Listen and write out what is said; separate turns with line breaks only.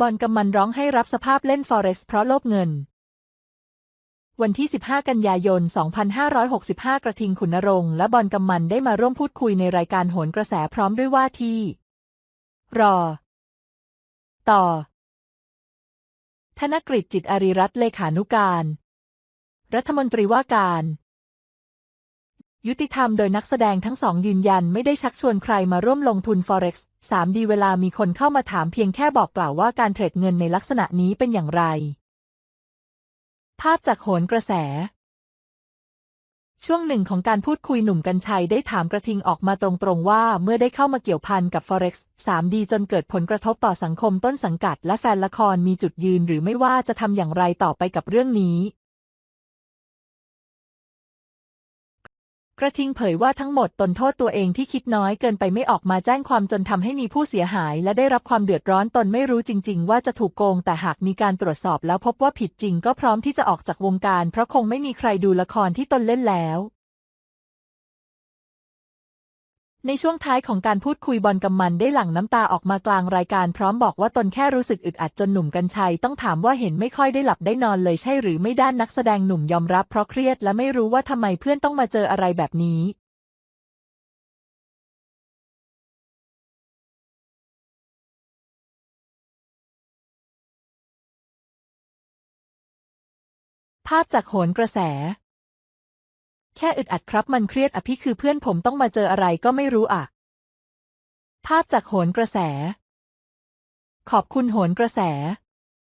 บอลกำมันร้องให้รับสภาพเล่นฟอเรสเพราะโลภเงิน วันที่ 15 กันยายน 2565 กระทิงขุนนรงค์และบอลกำมันได้มาร่วมพูดคุยในรายการโหนกระแสพร้อมด้วยว่าที่ รอ ต่อ ธนกฤษจิตอารีรัตนเลขานุการ รัฐมนตรีว่าการ ยุติธรรมโดยนักแสดงทั้งสองยืนยันไม่ได้ชักชวนใครมาร่วมลงทุน Forex 3D เวลามีคนเข้ามาถามเพียงแค่บอกกล่าวว่าการเทรดเงินในลักษณะนี้เป็นอย่างไร ภาพจากโหนกระแส ช่วงหนึ่งของการพูดคุยหนุ่มกัญชัยได้ถามกระทิงออกมาตรงๆว่าเมื่อได้เข้ามาเกี่ยวพันกับ Forex 3D จนเกิดผลกระทบต่อสังคมต้นสังกัด และแฟนละครมีจุดยืนหรือไม่ว่าจะทำอย่างไรต่อไปกับเรื่องนี้ กระทิงเผยว่าทั้งหมดตนโทษตัวเองที่คิดน้อยเกินไปไม่ออกมาแจ้งความจนทำให้มีผู้เสียหายและได้รับความเดือดร้อนตนไม่รู้จริง ๆ ว่าจะถูกโกง แต่หากมีการตรวจสอบแล้วพบว่าผิดจริงก็พร้อมที่จะออกจากวงการ เพราะคงไม่มีใครดูละครที่ตนเล่นแล้ว ในช่วงท้ายของการพูดคุยบอลกำมันได้หลั่งน้ำตาออกมากลางรายการพร้อมบอกว่าตนแค่รู้สึกอึดอัดจนหนุ่มกัญชัยต้องถามว่าเห็นไม่ค่อยได้หลับได้นอนเลยใช่หรือไม่ด้านนักแสดงหนุ่มยอมรับเพราะเครียดและไม่รู้ว่าทำไมเพื่อนต้องมาเจออะไรแบบนี้ภาพจากโหนกระแส แค่อึดอัดครับมันเครียดอะพี่คือเพื่อนผมต้องมาเจออะไรก็ไม่รู้อะ ภาพจากโหนกระแส ขอบคุณโหนกระแส